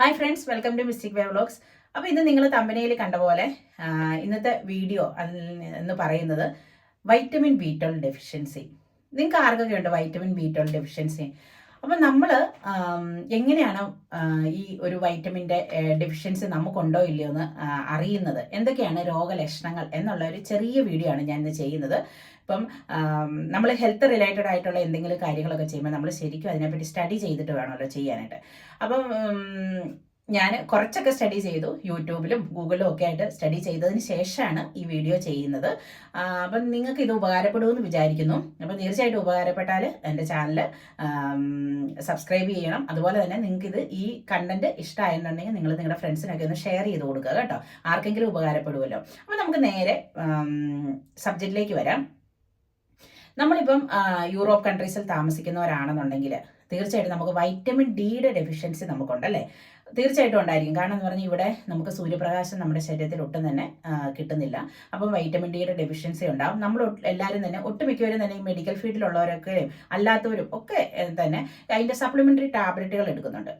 Hi friends welcome to mystic way vlogs അപ്പോൾ ഇന്ന് നിങ്ങൾ തമ്പനയിൽ കണ്ട പോലെ ഇന്നത്തെ വീഡിയോ എന്ന് പറയുന്നത് വൈറ്റമിൻ ബി ട്വൽവ് ഡെഫിഷ്യൻസി നിങ്ങൾക്ക് ആർക്കൊക്കെ ഉണ്ട് വൈറ്റമിൻ ബി ട്വൽവ് ഡെഫിഷ്യൻസി അപ്പം നമ്മൾ എങ്ങനെയാണ് ഈ ഒരു വൈറ്റമിന്റെ ഡെഫിഷ്യൻസി നമുക്കുണ്ടോ ഇല്ലയോ എന്ന് അറിയുന്നത്? എന്തൊക്കെയാണ് രോഗലക്ഷണങ്ങൾ എന്നുള്ള ഒരു ചെറിയ വീഡിയോ ആണ് ഞാൻ ഇന്ന് ചെയ്യുന്നത്. ഇപ്പം നമ്മൾ ഹെൽത്ത് റിലേറ്റഡ് ആയിട്ടുള്ള എന്തെങ്കിലും കാര്യങ്ങളൊക്കെ ചെയ്യുമ്പോൾ നമ്മൾ ശരിക്കും അതിനെപ്പറ്റി സ്റ്റഡി ചെയ്തിട്ട് വേണമല്ലോ ചെയ്യാനായിട്ട്. അപ്പം ഞാൻ കുറച്ചൊക്കെ സ്റ്റഡി ചെയ്തു. യൂട്യൂബിലും ഗൂഗിളിലും ഒക്കെ ആയിട്ട് സ്റ്റഡി ചെയ്തതിന് ശേഷമാണ് ഈ വീഡിയോ ചെയ്യുന്നത്. അപ്പം നിങ്ങൾക്ക് ഇത് ഉപകാരപ്പെടുമെന്ന് വിചാരിക്കുന്നു. അപ്പം തീർച്ചയായിട്ടും ഉപകാരപ്പെട്ടാൽ എന്റെ ചാനൽ സബ്സ്ക്രൈബ് ചെയ്യണം. അതുപോലെ തന്നെ നിങ്ങൾക്ക് ഇത് ഈ കണ്ടന്റ് ഇഷ്ടമായിട്ടുണ്ടെങ്കിൽ നിങ്ങൾ നിങ്ങളുടെ ഫ്രണ്ട്സിനൊക്കെ ഒന്ന് ഷെയർ ചെയ്ത് കൊടുക്കുക കേട്ടോ. ആർക്കെങ്കിലും ഉപകാരപ്പെടുമല്ലോ അപ്പം നമുക്ക് നേരെ സബ്ജക്റ്റിലേക്ക് വരാം. നമ്മളിപ്പം യൂറോപ്പ് കൺട്രീസിൽ താമസിക്കുന്നവരാണെന്നുണ്ടെങ്കിൽ തീർച്ചയായിട്ടും നമുക്ക് വൈറ്റമിൻ ഡിയുടെ ഡെഫിഷ്യൻസി നമുക്കുണ്ടല്ലേ? തീർച്ചയായിട്ടും ഉണ്ടായിരിക്കും. കാരണം എന്ന് പറഞ്ഞാൽ ഇവിടെ നമുക്ക് സൂര്യപ്രകാശം നമ്മുടെ ശരീരത്തിൽ ഒട്ടും തന്നെ കിട്ടുന്നില്ല. അപ്പം വൈറ്റമിൻ ഡിയുടെ ഡെഫിഷ്യൻസി ഉണ്ടാവും. നമ്മൾ എല്ലാവരും തന്നെ ഒട്ടുമിക്കവരും തന്നെ മെഡിക്കൽ ഫീൽഡിലുള്ളവരൊക്കെ അല്ലാത്തവരും ഒക്കെ തന്നെ അതിന്റെ സപ്ലിമെന്ററി ടാബ്ലറ്റുകൾ എടുക്കുന്നുണ്ട്.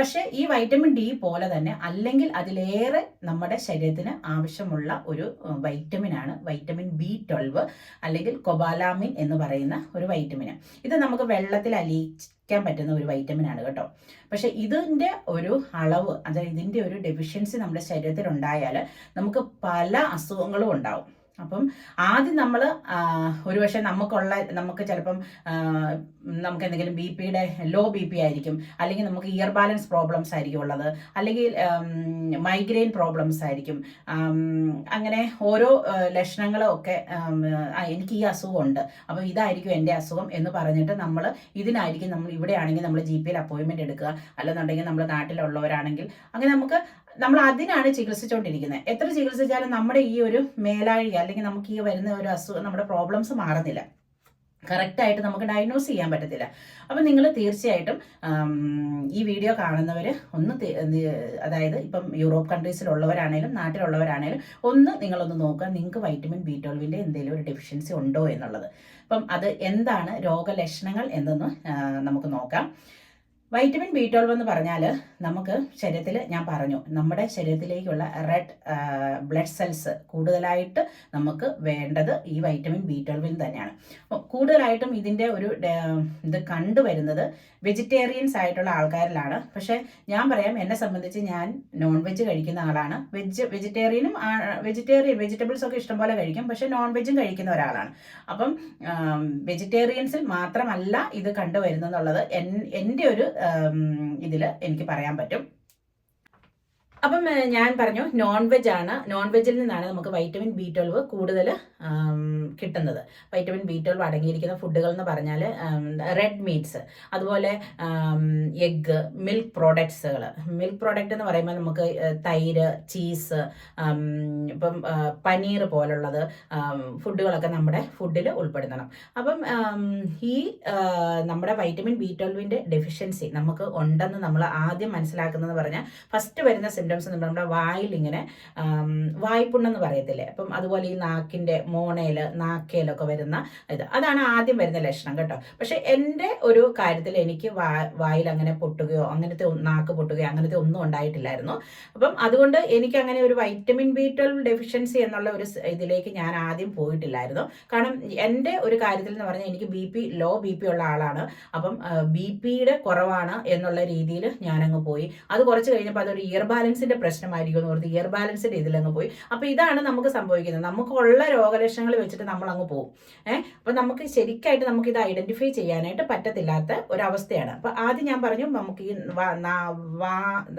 പക്ഷേ ഈ വൈറ്റമിൻ ഡി പോലെ തന്നെ അല്ലെങ്കിൽ അതിലേറെ നമ്മുടെ ശരീരത്തിന് ആവശ്യമുള്ള ഒരു വൈറ്റമിൻ ആണ് വൈറ്റമിൻ ബി ട്വൽവ് അല്ലെങ്കിൽ കൊബാലാമിൻ എന്ന് പറയുന്ന ഒരു വൈറ്റമിൻ ഇത് നമുക്ക് വെള്ളത്തിൽ അലിയിക്കാൻ പറ്റുന്ന ഒരു വൈറ്റമിൻ ആണ് കേട്ടോ. പക്ഷെ ഇതിന്റെ ഒരു അളവ് അതായത് ഇതിന്റെ ഒരു ഡെഫിഷ്യൻസി നമ്മുടെ ശരീരത്തിൽ ഉണ്ടായാൽ നമുക്ക് പല അസുഖങ്ങളും ഉണ്ടാവും. അപ്പം ആദ്യം നമ്മൾ ഒരുപക്ഷെ നമുക്കുള്ള നമുക്ക് ചിലപ്പം നമുക്ക് എന്തെങ്കിലും ബി പിയുടെ ലോ ബി പി ആയിരിക്കും. അല്ലെങ്കിൽ നമുക്ക് ഇയർ ബാലൻസ് പ്രോബ്ലംസ് ആയിരിക്കും ഉള്ളത്. അല്ലെങ്കിൽ മൈഗ്രെയിൻ പ്രോബ്ലംസ് ആയിരിക്കും. അങ്ങനെ ഓരോ ലക്ഷണങ്ങളൊക്കെ എനിക്ക് ഈ അസുഖമുണ്ട്. അപ്പോൾ ഇതായിരിക്കും എന്റെ അസുഖം എന്ന് പറഞ്ഞിട്ട് നമ്മൾ ഇതിനായിരിക്കും നമ്മൾ ഇവിടെ ആണെങ്കിൽ നമ്മൾ ജി പിയിൽ അപ്പോയിൻമെന്റ് എടുക്കുക. അല്ലെന്നുണ്ടെങ്കിൽ നമ്മൾ നാട്ടിലുള്ളവരാണെങ്കിൽ അങ്ങനെ നമുക്ക് നമ്മൾ അതിനാണ് ചികിത്സിച്ചുകൊണ്ടിരിക്കുന്നത് എത്ര ചികിത്സിച്ചാലും നമ്മുടെ ഈ ഒരു മേലാഴി അല്ലെങ്കിൽ നമുക്ക് ഈ വരുന്ന ഒരു അസുഖം നമ്മുടെ പ്രോബ്ലംസ് മാറുന്നില്ല. കറക്റ്റായിട്ട് നമുക്ക് ഡയഗ്നോസ് ചെയ്യാൻ പറ്റത്തില്ല. അപ്പം നിങ്ങൾ തീർച്ചയായിട്ടും ഈ വീഡിയോ കാണുന്നവർ ഒന്ന് അതായത് ഇപ്പം യൂറോപ്പ് കൺട്രീസിലുള്ളവരാണേലും നാട്ടിലുള്ളവരാണേലും ഒന്ന് നിങ്ങളൊന്ന് നോക്കുക നിങ്ങൾക്ക് വൈറ്റമിൻ ബി ട്വൽവിന്റെ എന്തെങ്കിലും ഒരു ഡെഫിഷ്യൻസി ഉണ്ടോ എന്നുള്ളത്. അപ്പം അത് എന്താണ് രോഗലക്ഷണങ്ങൾ എന്തെന്ന് നമുക്ക് നോക്കാം. വൈറ്റമിൻ ബി ട്വൽവ് എന്ന് പറഞ്ഞാൽ നമുക്ക് ശരീരത്തിൽ ഞാൻ പറഞ്ഞു നമ്മുടെ ശരീരത്തിലേക്കുള്ള റെഡ് ബ്ലഡ് സെൽസ് കൂടുതലായിട്ട് നമുക്ക് വേണ്ടത് ഈ വൈറ്റമിൻ ബി ട്വൽവിന് തന്നെയാണ്. കൂടുതലായിട്ടും ഇതിന്റെ ഒരു ഇത് കണ്ടുവരുന്നത് വെജിറ്റേറിയൻസ് ആയിട്ടുള്ള ആൾക്കാരിലാണ്. പക്ഷേ ഞാൻ പറയാം എന്നെ സംബന്ധിച്ച് ഞാൻ നോൺ വെജ് കഴിക്കുന്ന ആളാണ്. വെജ് വെജിറ്റേറിയനും വെജിറ്റേറിയൻ വെജിറ്റബിൾസ് ഒക്കെ ഇഷ്ടംപോലെ കഴിക്കും പക്ഷേ നോൺ വെജും കഴിക്കുന്ന ഒരാളാണ്. അപ്പം വെജിറ്റേറിയൻസിൽ മാത്രമല്ല ഇത് കണ്ടുവരുന്നെന്നുള്ളത് എൻ- എന്റെ ഒരു ഇതിൽ എനിക്ക് പറയാൻ പറ്റും. അപ്പം ഞാൻ പറഞ്ഞു നോൺ വെജ് ആണ്. നോൺ വെജിൽ നിന്നാണ് നമുക്ക് വൈറ്റമിൻ ബി ട്വൽവ് കൂടുതൽ കിട്ടുന്നത്. വൈറ്റമിൻ ബി ട്വൽവ് അടങ്ങിയിരിക്കുന്ന ഫുഡുകൾ എന്ന് പറഞ്ഞാൽ റെഡ് മീറ്റ്സ് അതുപോലെ എഗ്ഗ് മിൽക്ക് പ്രോഡക്ട്സുകൾ മിൽക്ക് പ്രോഡക്റ്റ് എന്ന് പറയുമ്പോൾ നമുക്ക് തൈര് ചീസ് ഇപ്പം പനീർ പോലുള്ളത് ഫുഡുകളൊക്കെ നമ്മുടെ ഫുഡിൽ ഉൾപ്പെടുത്തണം. അപ്പം ഈ നമ്മുടെ വൈറ്റമിൻ ബി ട്വൽവിന്റെ ഡെഫിഷ്യൻസി നമുക്ക് ഉണ്ടെന്ന് നമ്മൾ ആദ്യം മനസ്സിലാക്കുന്നതെന്ന് പറഞ്ഞാൽ ഫസ്റ്റ് വരുന്ന സിംറ്റംസ് നമ്മുടെ വായിൽ ഇങ്ങനെ വായ്പുണ്ണെന്ന് പറയത്തില്ലേ? അപ്പം അതുപോലെ ഈ നാക്കിന്റെ മോണയിൽ നാക്കയിലൊക്കെ വരുന്ന ഇത്. അതാണ് ആദ്യം വരുന്ന ലക്ഷണം കേട്ടോ. പക്ഷെ എന്റെ ഒരു കാര്യത്തിൽ എനിക്ക് വാ വായിൽ അങ്ങനെ പൊട്ടുകയോ അങ്ങനത്തെ നാക്ക് പൊട്ടുകയോ അങ്ങനത്തെ ഒന്നും ഉണ്ടായിട്ടില്ലായിരുന്നു. അപ്പം അതുകൊണ്ട് എനിക്ക് അങ്ങനെ ഒരു വൈറ്റമിൻ ബി ട്വൽവ് ഡെഫിഷ്യൻസി എന്നുള്ള ഒരു ഇതിലേക്ക് ഞാൻ ആദ്യം പോയിട്ടില്ലായിരുന്നു. കാരണം എന്റെ ഒരു കാര്യത്തിൽ എന്ന് പറഞ്ഞാൽ എനിക്ക് B P low B P ഉള്ള ആളാണ്. അപ്പം ബി പിയുടെ കുറവാണ് എന്നുള്ള രീതിയിൽ ഞാനങ്ങ് പോയി. അത് കുറച്ച് കഴിഞ്ഞപ്പോൾ അതൊരു ഇയർ ബാലൻസിന്റെ പ്രശ്നമായിരിക്കും എന്ന് ഓർത്ത് ഇയർ ബാലൻസിന്റെ ഇതിലങ്ങ് പോയി. അപ്പൊ ഇതാണ് നമുക്ക് സംഭവിക്കുന്നത്. നമുക്കുള്ള രോഗലക്ഷണങ്ങൾ വെച്ചിട്ട് നമ്മൾ അങ്ങ് പോകും ഏഹ് അപ്പൊ നമുക്ക് ശരിക്കായിട്ട് നമുക്ക് ഇത് ഐഡന്റിഫൈ ചെയ്യാനായിട്ട് പറ്റത്തില്ലാത്ത ഒരവസ്ഥയാണ്. അപ്പൊ ആദ്യം ഞാൻ പറഞ്ഞു നമുക്ക് ഈ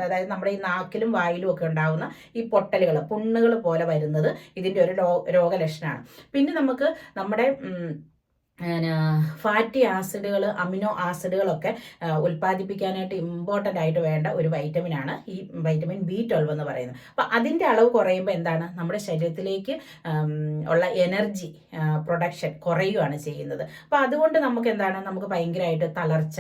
അതായത് നമ്മുടെ ഈ നാക്കിലും വായിലും ഒക്കെ ഉണ്ടാകുന്ന ഈ പൊട്ടലുകൾ പുണ്ണുകൾ പോലെ വരുന്നത് ഇതിന്റെ ഒരു രോഗലക്ഷണമാണ്. പിന്നെ നമുക്ക് നമ്മുടെ ഫാറ്റി ആസിഡുകൾ അമിനോ ആസിഡുകളൊക്കെ ഉൽപ്പാദിപ്പിക്കാനായിട്ട് ഇമ്പോർട്ടന്റ് ആയിട്ട് വേണ്ട ഒരു വൈറ്റമിൻ ആണ് ഈ വൈറ്റമിൻ ബി ട്വൽവ് എന്ന് പറയുന്നത്. അപ്പോൾ അതിന്റെ അളവ് കുറയുമ്പോൾ എന്താണ്? നമ്മുടെ ശരീരത്തിലേക്ക് ഉള്ള എനർജി പ്രൊഡക്ഷൻ കുറയുകയാണ് ചെയ്യുന്നത്. അപ്പോൾ അതുകൊണ്ട് നമുക്ക് എന്താണ്? നമുക്ക് ഭയങ്കരമായിട്ട് തളർച്ച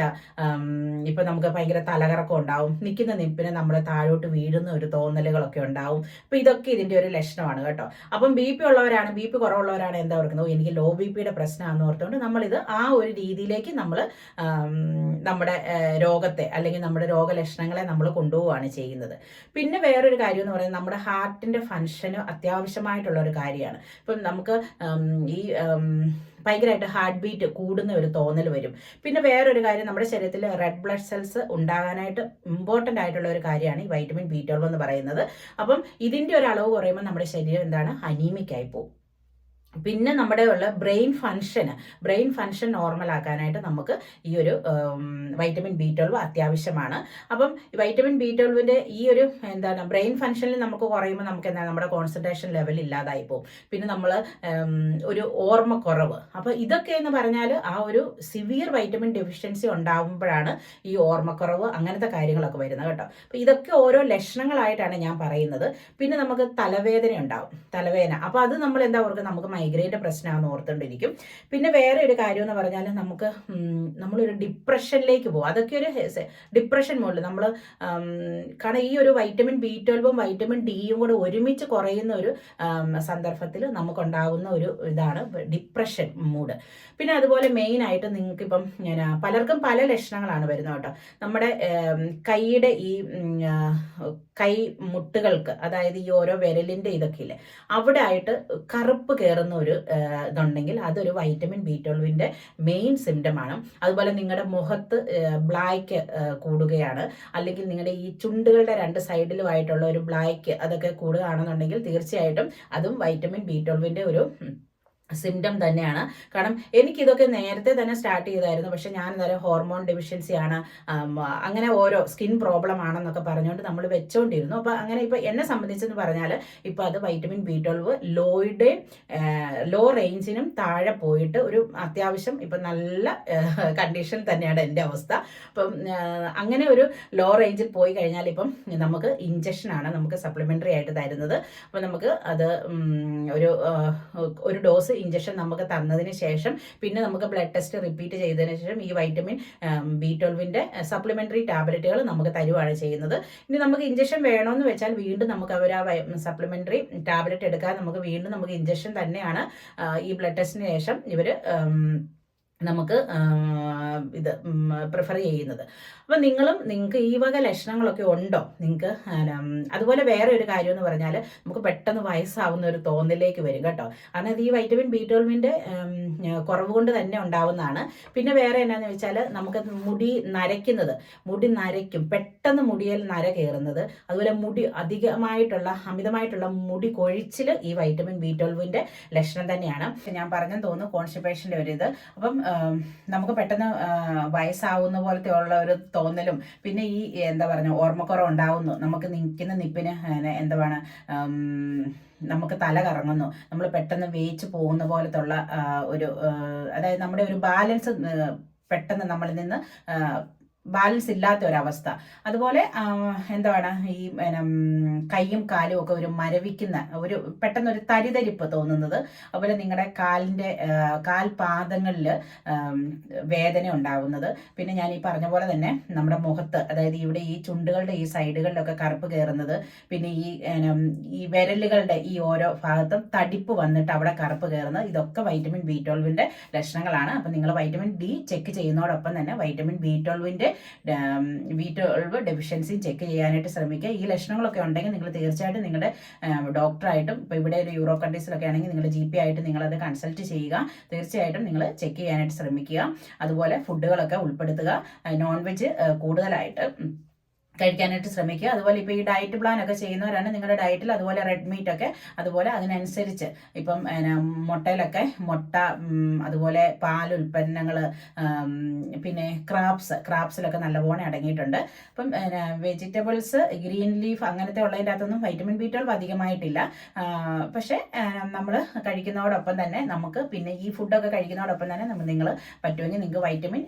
ഇപ്പം നമുക്ക് ഭയങ്കര തലകറക്കം ഉണ്ടാവും. നിൽക്കുന്ന നിപ്പിന് നമ്മൾ താഴോട്ട് വീഴുന്ന ഒരു തോന്നലുകളൊക്കെ ഉണ്ടാവും. അപ്പോൾ ഇതൊക്കെ ഇതിന്റെ ഒരു ലക്ഷണമാണ് കേട്ടോ. അപ്പം ബി പി ഉള്ളവരാണ് ബി പി കുറവുള്ളവരാണ് എന്താ ഓർക്കുന്നത്? "ഓ, എനിക്ക് ലോ ബി പിയുടെ പ്രശ്നമാണെന്ന് ഓർത്തുകൊണ്ട് ആയതുകൊണ്ട് നമ്മളിത് ആ ഒരു രീതിയിലേക്ക് നമ്മൾ നമ്മുടെ രോഗത്തെ അല്ലെങ്കിൽ നമ്മുടെ രോഗലക്ഷണങ്ങളെ നമ്മൾ കൊണ്ടുപോവുകയാണ് ചെയ്യുന്നത്. പിന്നെ വേറൊരു കാര്യം എന്ന് പറയുന്നത് നമ്മുടെ ഹാർട്ടിന്റെ ഫങ്ഷന് അത്യാവശ്യമായിട്ടുള്ള ഒരു കാര്യമാണ്. ഇപ്പം നമുക്ക് ഈ ഭയങ്കരമായിട്ട് ഹാർട്ട് ബീറ്റ് കൂടുന്ന ഒരു തോന്നൽ വരും. പിന്നെ വേറൊരു കാര്യം നമ്മുടെ ശരീരത്തിൽ റെഡ് ബ്ലഡ് സെൽസ് ഉണ്ടാകാനായിട്ട് ഇമ്പോർട്ടന്റ് ആയിട്ടുള്ള ഒരു കാര്യമാണ് ഈ വൈറ്റമിൻ ബി ട്വൽവ് എന്ന് പറയുന്നത്. അപ്പം ഇതിന്റെ ഒരു അളവ് കുറയുമ്പോൾ നമ്മുടെ ശരീരം എന്താണ്? അനീമിക്കായി പോകും. പിന്നെ നമ്മുടെ ഉള്ള ബ്രെയിൻ ഫങ്ഷന് ബ്രെയിൻ ഫങ്ഷൻ നോർമൽ ആക്കാനായിട്ട് നമുക്ക് ഈ ഒരു വൈറ്റമിൻ ബി ട്വൽവ് അത്യാവശ്യമാണ്. അപ്പം വൈറ്റമിൻ ബി ട്വൽവിന്റെ ഈ ഒരു എന്താണ് ബ്രെയിൻ ഫങ്ഷനിൽ നമുക്ക് കുറയുമ്പോൾ നമുക്ക് എന്താണ് നമ്മുടെ കോൺസെൻട്രേഷൻ ലെവൽ ഇല്ലാതായി പോകും. പിന്നെ നമ്മൾ ഒരു ഓർമ്മക്കുറവ്. അപ്പോൾ ഇതൊക്കെ എന്ന് പറഞ്ഞാൽ ആ ഒരു സിവിയർ വൈറ്റമിൻ ഡെഫിഷ്യൻസി ഉണ്ടാകുമ്പോഴാണ് ഈ ഓർമ്മക്കുറവ് അങ്ങനത്തെ കാര്യങ്ങളൊക്കെ വരുന്നത് കേട്ടോ. അപ്പോൾ ഇതൊക്കെ ഓരോ ലക്ഷണങ്ങളായിട്ടാണ് ഞാൻ പറയുന്നത്. പിന്നെ നമുക്ക് തലവേദന ഉണ്ടാവും തലവേദന. അപ്പോൾ അത് നമ്മൾ എന്താ നമുക്ക് മൈഗ്രെയിന്റെ പ്രശ്നമാണെന്ന് ഓർത്തുകൊണ്ടിരിക്കും പിന്നെ വേറെ ഒരു കാര്യം എന്ന് പറഞ്ഞാൽ നമുക്ക് നമ്മളൊരു ഡിപ്രഷനിലേക്ക് പോകും അതൊക്കെ ഒരു ഡിപ്രഷൻ മോഡിൽ നമ്മൾ കാരണം ഈ ഒരു വൈറ്റമിൻ ബി ട്വൽവും വൈറ്റമിൻ ഡിയും കൂടെ ഒരുമിച്ച് കുറയുന്ന ഒരു സന്ദർഭത്തിൽ നമുക്കുണ്ടാകുന്ന ഒരു ഇതാണ് ഡിപ്രഷൻ മൂഡ് പിന്നെ അതുപോലെ മെയിൻ ആയിട്ട് നിങ്ങൾക്ക് ഇപ്പം ഞാൻ പലർക്കും പല ലക്ഷണങ്ങളാണ് വരുന്നത് കേട്ടോ. നമ്മുടെ കൈയുടെ ഈ കൈ മുട്ടുകൾക്ക് അതായത് ഈ ഓരോ വിരലിന്റെ ഇതൊക്കെ ഇല്ലേ അവിടെ ആയിട്ട് കറുപ്പ് കയറുന്ന ഒരു ആ, ഇതുണ്ടെങ്കിൽ അതൊരു വൈറ്റമിൻ ബി ട്വൽവിന്റെ മെയിൻ സിംറ്റമാണ് അതുപോലെ നിങ്ങളുടെ മുഖത്ത് ബ്ലാക്ക് കൂടുകയാണ്. അല്ലെങ്കിൽ നിങ്ങളുടെ ഈ ചുണ്ടുകളുടെ രണ്ട് സൈഡിലുമായിട്ടുള്ള ഒരു ബ്ലാക്ക് അതൊക്കെ കൂടുകയാണെന്നുണ്ടെങ്കിൽ തീർച്ചയായിട്ടും അതും വൈറ്റമിൻ ബി ട്വൽവിന്റെ ഒരു സിംറ്റം തന്നെയാണ്. കാരണം എനിക്കിതൊക്കെ നേരത്തെ തന്നെ സ്റ്റാർട്ട് ചെയ്തായിരുന്നു. പക്ഷെ ഞാൻ എന്തായാലും ഹോർമോൺ ഡെഫിഷ്യൻസി ആണ് അങ്ങനെ ഓരോ സ്കിൻ പ്രോബ്ലം ആണെന്നൊക്കെ പറഞ്ഞുകൊണ്ട് നമ്മൾ വെച്ചുകൊണ്ടിരുന്നു അപ്പോൾ അങ്ങനെ ഇപ്പോൾ എന്നെ സംബന്ധിച്ചെന്ന് പറഞ്ഞാൽ ഇപ്പോൾ അത് വൈറ്റമിൻ ബി ട്വൽവ് ലോയുടെ ലോ റേഞ്ചിനും താഴെ പോയിട്ട് ഒരു അത്യാവശ്യം ഇപ്പം നല്ല കണ്ടീഷൻ തന്നെയാണ് എന്റെ അവസ്ഥ. അപ്പം അങ്ങനെ ഒരു ലോ റേഞ്ചിൽ പോയി കഴിഞ്ഞാൽ ഇപ്പം നമുക്ക് ഇഞ്ചക്ഷനാണ് നമുക്ക് സപ്ലിമെന്ററി ആയിട്ട് തരുന്നത്. അപ്പോൾ നമുക്ക് അത് ഒരു ഒരു ഡോസ് ഇഞ്ചക്ഷൻ നമുക്ക് തന്നതിന് ശേഷം പിന്നെ നമുക്ക് ബ്ലഡ് ടെസ്റ്റ് റിപ്പീറ്റ് ചെയ്തതിന് ശേഷം ഈ വൈറ്റമിൻ ബി ട്വൽവിന്റെ സപ്ലിമെന്ററി ടാബ്ലറ്റുകൾ നമുക്ക് തരുവാണ് ചെയ്യുന്നത്. ഇനി നമുക്ക് ഇഞ്ചക്ഷൻ വേണമെന്ന് വെച്ചാൽ വീണ്ടും നമുക്ക് അവർ ആ സപ്ലിമെന്ററി ടാബ്ലറ്റ് എടുക്കാൻ നമുക്ക് വീണ്ടും നമുക്ക് ഇഞ്ചക്ഷൻ തന്നെയാണ് ഈ ബ്ലഡ് ടെസ്റ്റിന് ശേഷം ഇവർ നമുക്ക് ഇത് പ്രിഫർ ചെയ്യുന്നത്. അപ്പം നിങ്ങളും നിങ്ങൾക്ക് ഈ വക ലക്ഷണങ്ങളൊക്കെ ഉണ്ടോ? നിങ്ങൾക്ക് അതുപോലെ വേറെ ഒരു കാര്യം എന്ന് പറഞ്ഞാൽ നമുക്ക് പെട്ടെന്ന് വയസ്സാവുന്ന ഒരു തോന്നലേക്ക് വരും കേട്ടോ. കാരണം ഈ വൈറ്റമിൻ ബി ട്വൽവിന്റെ കുറവ് കൊണ്ട് തന്നെ ഉണ്ടാവുന്നതാണ്. പിന്നെ വേറെ എന്നാന്ന് വെച്ചാൽ നമുക്ക് മുടി നരയ്ക്കുന്നത് മുടി നരയ്ക്കും പെട്ടെന്ന് മുടിയിൽ നര കയറുന്നത് അതുപോലെ മുടി അധികമായിട്ടുള്ള അമിതമായിട്ടുള്ള മുടി കൊഴിച്ചിൽ ഈ വൈറ്റമിൻ ബി ട്വൽവിന്റെ ലക്ഷണം തന്നെയാണ്. ഞാൻ പറഞ്ഞെന്ന് തോന്നുന്നു കോൺസ്റ്റിപ്പേഷന്റെ ഒരു ഇത് അപ്പം നമുക്ക് പെട്ടെന്ന് വയസ്സാവുന്ന പോലത്തെ ഉള്ള ഒരു തോന്നലും. പിന്നെ ഈ എന്താ പറയുക ഓർമ്മക്കുറവ് ഉണ്ടാവുന്നു. നമുക്ക് നിൽക്കുന്ന നിപ്പിന് എന്താണ് നമുക്ക് തല കറങ്ങുന്നു. നമ്മൾ പെട്ടെന്ന് വേയിച്ച് പോകുന്ന പോലത്തുള്ള ഒരു അതായത് നമ്മുടെ ഒരു ബാലൻസ് പെട്ടെന്ന് നമ്മളിൽ നിന്ന് ബാലൻസ് ഇല്ലാത്ത ഒരവസ്ഥ. അതുപോലെ എന്താണ് ഈ കൈയും കാലും ഒക്കെ ഒരു മരവിക്കുന്ന ഒരു പെട്ടെന്ന് ഒരു തരിതരിപ്പ് തോന്നുന്നത്. അതുപോലെ നിങ്ങളുടെ കാലിന്റെ കാൽപാദങ്ങളിൽ വേദന ഉണ്ടാവുന്നത്. പിന്നെ ഞാൻ ഈ പറഞ്ഞ പോലെ തന്നെ നമ്മുടെ മുഖത്ത് അതായത് ഇവിടെ ഈ ചുണ്ടുകളുടെ ഈ സൈഡുകളിലൊക്കെ കറുപ്പ് കയറുന്നത് പിന്നെ ഈ ഈ വിരലുകളുടെ ഈ ഓരോ ഭാഗത്തും തടിപ്പ് വന്നിട്ട് അവിടെ കറുപ്പ് കയറുന്നത് ഇതൊക്കെ വൈറ്റമിൻ ബി ട്വൽവിന്റെ ലക്ഷണങ്ങളാണ്. അപ്പം നിങ്ങൾ വൈറ്റമിൻ ഡി ചെക്ക് ചെയ്യുന്നതോടൊപ്പം തന്നെ വൈറ്റമിൻ ബി ട്വൽവിന്റെ ബി ട്വൽവ് ഡെഫിഷ്യൻസി ചെക്ക് ചെയ്യാനായിട്ട് ശ്രമിക്കുക. ഈ ലക്ഷണങ്ങളൊക്കെ ഉണ്ടെങ്കിൽ നിങ്ങൾ തീർച്ചയായിട്ടും നിങ്ങളുടെ ഡോക്ടറായിട്ടും ഇപ്പോൾ ഇവിടെ ഒരു യൂറോ കൺട്രീസിലൊക്കെ ആണെങ്കിൽ നിങ്ങളുടെ ജി പി ആയിട്ട് നിങ്ങളത് കൺസൾട്ട് ചെയ്യുക. തീർച്ചയായിട്ടും നിങ്ങൾ ചെക്ക് ചെയ്യാനായിട്ട് ശ്രമിക്കുക. അതുപോലെ ഫുഡുകളൊക്കെ ഉൾപ്പെടുത്തുക. നോൺ വെജ് കൂടുതലായിട്ട്. കഴിക്കാനായിട്ട് ശ്രമിക്കുക. അതുപോലെ ഇപ്പോൾ ഈ ഡയറ്റ് പ്ലാൻ ഒക്കെ ചെയ്യുന്നവരാണ് നിങ്ങളുടെ ഡയറ്റിൽ അതുപോലെ റെഡ് മീറ്റ് ഒക്കെ അതുപോലെ അതിനനുസരിച്ച് ഇപ്പം മുട്ടയിലൊക്കെ മുട്ട അതുപോലെ പാൽ ഉൽപ്പന്നങ്ങൾ പിന്നെ ക്രാബ്സ് ക്രാബ്സിലൊക്കെ നല്ലപോലെ അടങ്ങിയിട്ടുണ്ട്. അപ്പം വെജിറ്റബിൾസ് ഗ്രീൻ ലീഫ് അങ്ങനത്തെ ഉള്ളതിന്റെ അകത്തൊന്നും വൈറ്റമിൻ ബി ട്വൽവ് അധികമായിട്ടില്ല. പക്ഷേ നമ്മൾ കഴിക്കുന്നതോടൊപ്പം തന്നെ നമുക്ക് പിന്നെ ഈ ഫുഡൊക്കെ കഴിക്കുന്നതോടൊപ്പം തന്നെ നമ്മൾ നിങ്ങൾ പറ്റുമെങ്കിൽ നിങ്ങൾക്ക് വൈറ്റമിൻ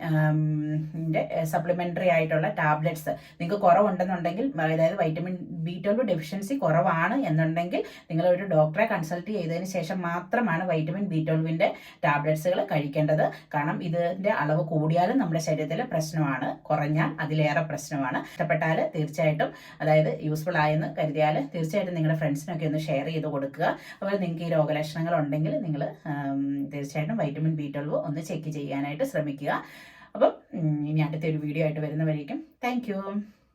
സപ്ലിമെന്ററി ആയിട്ടുള്ള ടാബ്ലറ്റ്സ് നിങ്ങൾക്ക് കുറവ് കുറവുണ്ടെന്നുണ്ടെങ്കിൽ അതായത് വൈറ്റമിൻ ബി ട്വൽവ് ഡെഫിഷ്യൻസി കുറവാണ് എന്നുണ്ടെങ്കിൽ നിങ്ങൾ ഒരു ഡോക്ടറെ കൺസൾട്ട് ചെയ്തതിന് ശേഷം മാത്രമാണ് വൈറ്റമിൻ ബി ട്വൽവിന്റെ ടാബ്ലറ്റ്സുകൾ കഴിക്കേണ്ടത്. കാരണം ഇതിന്റെ അളവ് കൂടിയാലും നമ്മുടെ ശരീരത്തിൽ പ്രശ്നമാണ്. കുറഞ്ഞാൽ അതിലേറെ പ്രശ്നമാണ്. ഇഷ്ടപ്പെട്ടാൽ തീർച്ചയായിട്ടും അതായത് യൂസ്ഫുൾ ആയെന്ന് കരുതിയാൽ തീർച്ചയായിട്ടും നിങ്ങളുടെ ഫ്രണ്ട്സിനൊക്കെ ഒന്ന് ഷെയർ ചെയ്ത് കൊടുക്കുക. അതുപോലെ നിങ്ങൾക്ക് ഈ രോഗലക്ഷണങ്ങൾ ഉണ്ടെങ്കിൽ നിങ്ങൾ തീർച്ചയായിട്ടും വൈറ്റമിൻ ബി ട്വൽവ് ഒന്ന് ചെക്ക് ചെയ്യാനായിട്ട് ശ്രമിക്കുക. അപ്പം ഇനി അടുത്തൊരു വീഡിയോ ആയിട്ട് വരുന്നവരേക്കും താങ്ക്